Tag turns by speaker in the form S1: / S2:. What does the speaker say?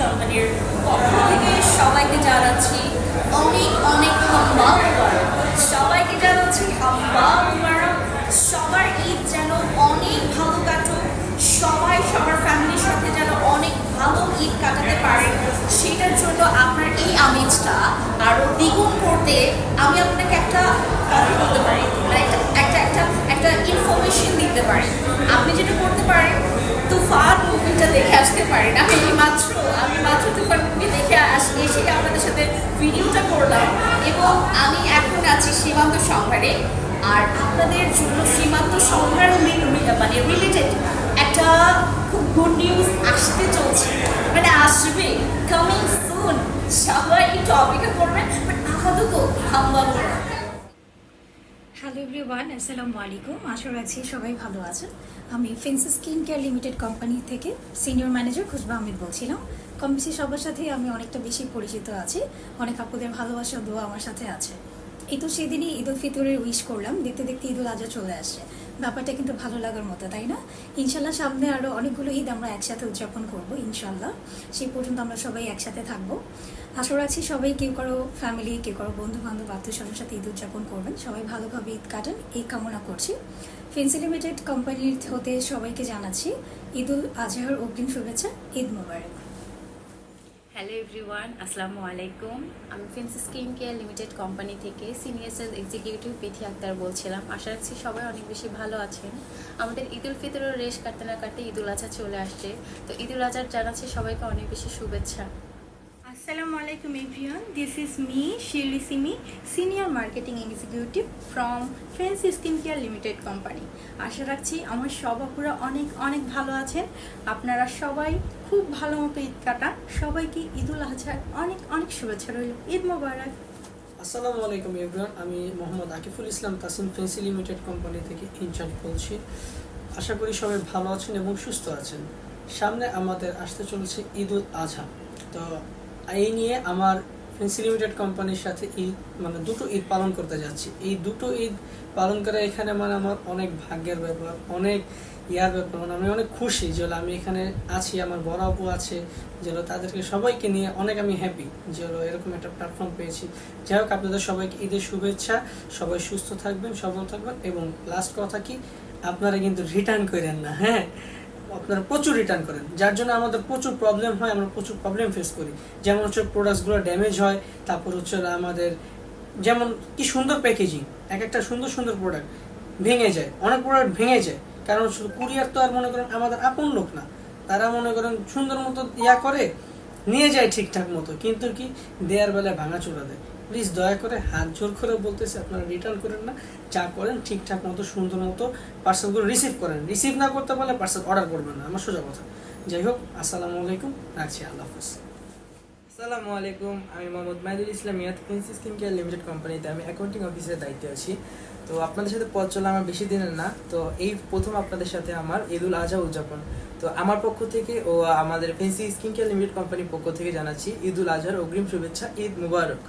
S1: কোম্পানির পক্ষ থেকে সবাইকে জানাচ্ছি অনেক অনেক সবাইকে জানাচ্ছি সবার ঈদ যেন অনেক ভালো কাটুক। সবাই, সবার ফ্যামিলির সাথে যেন অনেক ভালো ঈদ কাটাতে পারে। সেটার জন্য আপনার এই আমেজটা আরও দ্বিগুণ করতে আমি আপনাকে একটা কথা বলতে পারি মানে একটা একটা একটা একটা ইনফরমেশন দিতে পারি আপনি যেটা করতে পারেন তুফান মুভিটা দেখে আসতে পারেন আমি মাত্র আমি মাত্র তুফান মুভি দেখে আস এসে আপনাদের সাথে ভিডিওটা করলাম এবং আমি এখন আছি সীমান্ত সংহারে আর আপনাদের জন্য সীমান্ত সংহার মানে রিলেটেড একটা খুব গুড নিউজ আসতে চলছে। মানে আসবে কামিং সুন সবাই একটু অপেক্ষা করবেন আপাতত হাম্বা
S2: হ্যালো এভরিওয়ান আসসালামু আলাইকুম। আশা রাখছি সবাই ভালো আছেন। আমি Fins skin care limited company থেকে সিনিয়র ম্যানেজার খুশবা আহমেদ বলছিলাম। কম বেশি সবার সাথেই আমি অনেকটা বেশি পরিচিত আছি। অনেক আপুদের ভালোবাসা, দোয়া আমার সাথে আছে। এই তো সেদিনই ঈদ উল ফিতরের উইশ করলাম। দেখতে দেখতে ঈদ উল আজহা চলে আসছে। ব্যাপারটা কিন্তু ভালো লাগার মতো, তাই না? ইনশাল্লাহ সামনে আরও অনেকগুলো ঈদ আমরা একসাথে উদযাপন করব, ইনশাল্লাহ। সেই পর্যন্ত আমরা সবাই একসাথে থাকব। আশা রাখছি সবাই কেউ কারও ফ্যামিলি কেউ কারও বন্ধু বান্ধব আত্মীয় সাথে ঈদ উদযাপন করবেন। সবাই ভালোভাবে ঈদ কাটান, এই কামনা করছি। ফেন্সি লিমিটেড কোম্পানির হতে সবাইকে জানাচ্ছি ঈদ উল আজহার অগ্রিম শুভেচ্ছা, ঈদ মোবারক।
S3: হ্যালো এভরিওয়ান আসসালামু আলাইকুম আমি Fins Skin Care Limited company থেকে senior sales executive Pithi Akter বলছিলাম। আশা রাখছি সবাই অনেক বেশি ভালো আছেন। আমাদের ঈদুল ফিতরের রেশ কাটতে না কাটতে ঈদুল আজহা চলে আসছে। তো ঈদুল আজহার জানাচ্ছি সবাইকে অনেক বেশি শুভেচ্ছা।
S4: Assalamu alaikum everyone. This is me, Shirley Simi, Senior Marketing Executive from Fancy Skincare Limited Company. আশা রাখছি আমার সব আপুরা অনেক অনেক ভালো আছেন। আপনারা সবাই খুব ভালো মতো ঈদ কাটান। সবাইকে ঈদুল আজহার অনেক অনেক শুভেচ্ছা রইল। ঈদ মোবারক।
S5: আসসালামু আলাইকুম এভরিওয়ান আমি Mohammad Akiful Islam Tasim Fancy Limited company থেকে ইনচার্জ বলছি। আশা করি সবাই ভালো আছেন এবং সুস্থ আছেন। সামনে আমাদের আসতে চলেছে ঈদ উল আজহা। তো এই নিয়ে আমার ফেন্সি লিমিটেড কোম্পানির সাথে ঈদ মানে দুটো ঈদ পালন করতে যাচ্ছি। এই দুটো ঈদ পালন করে এখানে মানে আমার অনেক ভাগ্যের ব্যাপার, অনেক ইয়ার ব্যাপার মানে আমি অনেক খুশি যে আমি এখানে আছি, আমার বড় আপু আছে, যে তাদেরকে সবাইকে নিয়ে অনেক আমি হ্যাপি যে হলো এরকম একটা প্ল্যাটফর্ম পেয়েছি। যাই হোক, আপনাদের সবাইকে ঈদের শুভেচ্ছা, সবাই সুস্থ থাকবেন, সবল থাকবেন, এবং লাস্ট কথা কি, আপনারা কিন্তু রিটার্ন করেন না হ্যাঁ? আপনারা প্রচুর রিটার্ন করেন। যার জন্য আমাদের প্রচুর প্রবলেম হয়, আমরা প্রচুর প্রবলেম ফেস করি। যেমন হচ্ছে প্রোডাক্টসগুলো ড্যামেজ হয়, তারপর হচ্ছে আমাদের যেমন কি সুন্দর প্যাকেজিং এক একটা সুন্দর সুন্দর প্রোডাক্ট ভেঙে যায়, অনেক প্রোডাক্ট ভেঙে যায়। কারণ শুধু কুরিয়ার তো আর মনে করেন আমাদের আপন লোক না। তারা মনে করেন সুন্দর মতো ইয়া করে নিয়ে যায় ঠিকঠাক মতো, কিন্তু কি দেয়ার বেলায় ভাঙা চোরা দেয়। প্লিজ দয়া করে হাত জোর করে বলতেছে, আপনারা রিটার্ন করেন না, যা করেন ঠিকঠাক মতো, সুন্দর মতো পার্সেলগুলো রিসিভ করেন। রিসিভ না করতে পারলে পার্সেল অর্ডার করবেন না, আমার সোজা কথা। যাই হোক, আসসালামু আলাইকুম, রাখছি, আল্লাহ হাফিজ।
S6: আসসালামু আলাইকুম, আমি মোহাম্মদ মাহিদুল ইসলাম, ইয়াত প্রিন্সি স্কিন কেয়ার লিমিটেড কোম্পানিতে আমি অ্যাকাউন্টিং অফিসের দায়িত্বে আছি। তো আপনাদের সাথে পথ চলা আমার বেশি দিনের না, তো এই প্রথম আপনাদের সাথে আমার ঈদুল আজহা উদযাপন। তো আমার পক্ষ থেকে ও আমাদের প্রিন্সেস স্কিন কেয়ার লিমিটেড কোম্পানির পক্ষ থেকে জানাচ্ছি ঈদুল আজহার অগ্রিম শুভেচ্ছা, ঈদ মুবারক।